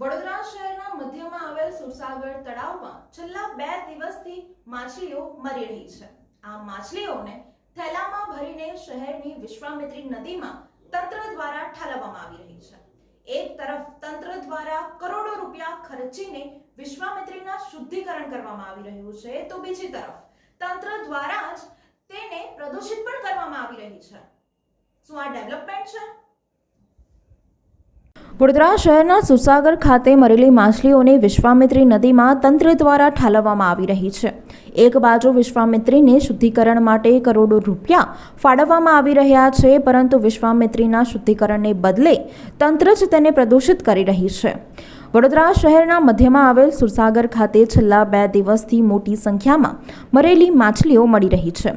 વડોદરા શહેરના મધ્યમાં આવેલ સુરસાગર તળાવમાં છેલ્લા બે દિવસથી માછલીઓ મરી રહી છે. આ માછલીઓને થેલામાં ભરીને શહેરની વિશ્વામિત્રી નદીમાં તંત્ર દ્વારા ઠાલવવામાં આવી રહી છે. એક તરફ તંત્ર દ્વારા કરોડો રૂપિયા ખર્ચીને વિશ્વામિત્રીના શુદ્ધિકરણ કરવામાં આવી રહ્યું છે તો બીજી તરફ તંત્ર દ્વારા જ તેને પ્રદૂષિત પણ કરવામાં આવી રહી છે. શું આ ડેવલપમેન્ટ છે? વડોદરા શહેરના સુસાગર ખાતે મરેલી માછલીઓને વિશ્વામિત્રી નદીમાં તંત્ર દ્વારા ઠાલવવામાં આવી રહી છે. એક બાજુ વિશ્વામિત્રીને શુદ્ધિકરણ માટે કરોડો રૂપિયા ફાળવવામાં આવી રહ્યા છે, પરંતુ વિશ્વામિત્રીના શુદ્ધિકરણને બદલે તંત્ર જ તેને પ્રદૂષિત કરી રહી છે. વડોદરા શહેરના મધ્યમાં આવેલ સુરસાગર ખાતે છેલ્લા બે દિવસથી મોટી સંખ્યામાં મરેલી માછલીઓ મળી રહી છે.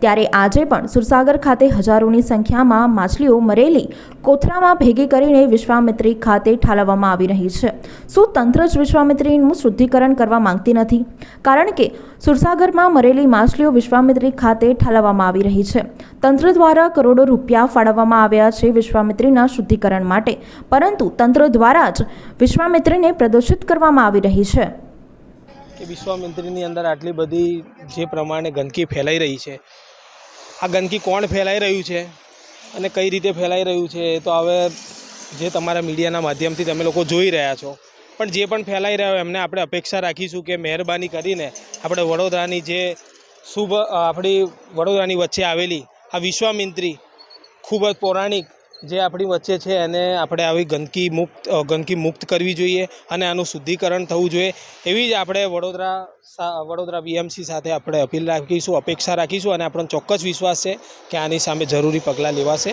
ત્યારે આજે પણ સુરસાગર ખાતે હજારોની સંખ્યામાં માછલીઓ મરેલી કોથરામાં ભેગી કરીને વિશ્વામિત્રી ખાતે ઠાલવવામાં આવી રહી છે. શું તંત્ર જ વિશ્વામિત્રીનું શુદ્ધિકરણ કરવા માંગતી નથી? કારણ કે સુરસાગરમાં મરેલી માછલીઓ વિશ્વામિત્રી ખાતે ઠાલવવામાં આવી રહી છે. તંત્ર દ્વારા કરોડો રૂપિયા ફાળવવામાં આવ્યા છે વિશ્વામિત્રીના શુદ્ધિકરણ માટે. પરંતુ તંત્ર દ્વારા જ વિશ્વામિત્રીને પ્રદૂષિત કરવામાં આવી રહી છે. કે વિશ્વામિત્રીની અંદર આટલી બધી જે પ્રમાણે ગંદકી ફેલાઈ રહી છે. આ ગંદકી કોણ ફેલાઈ રહ્યું છે અને કઈ રીતે ફેલાઈ રહ્યું છે તો હવે જે તમારા મીડિયાના માધ્યમથી તમે લોકો જોઈ રહ્યા છો. પણ જે પણ ફેલાઈ રહ્યો એમને આપણે અપેક્ષા રાખીશું કે મહેરબાની કરીને આપણે વડોદરાની જે શુભ આપણી વડોદરાની વચ્ચે આવેલી આ વિશ્વામિત્રી ખૂબ જ પૌરાણિક જે આપણી વચ્ચે છે એને આપણે આવી ગંદકી મુક્ત ગંદકી મુક્ત કરવી જોઈએ અને આનું શુદ્ધિકરણ થવું જોઈએ. એવી જ આપણે વડોદરા વડોદરા બીએમસી સાથે આપણે અપીલ રાખીશું, અપેક્ષા રાખીશું અને આપણો ચોક્કસ વિશ્વાસ છે કે આની સામે જરૂરી પગલાં લેવાશે.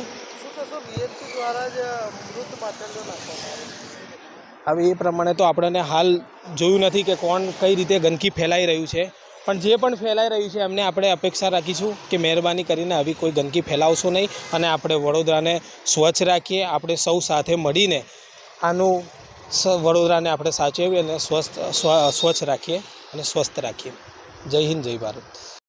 હવે એ પ્રમાણે તો આપણને હાલ જોયું નથી કે કોણ કઈ રીતે ગંદકી ફેલાઈ રહ્યું છે. પણ જે પણ ફેલાઈ રહ્યું છે, એમને આપણે અપેક્ષા રાખીશું કે મહેરબાની કરીને આવી કોઈ ગંદકી ફેલાવશો નહીં અને આપણે વડોદરાને સ્વચ્છ રાખીએ, આપણે સૌ સાથે મળીને આનું વડોદરાને આપણે સાચવીએ અને સ્વસ્થ સ્વચ્છ રાખીએ અને સ્વસ્થ રાખીએ. જય હિન્દ, જય ભારત.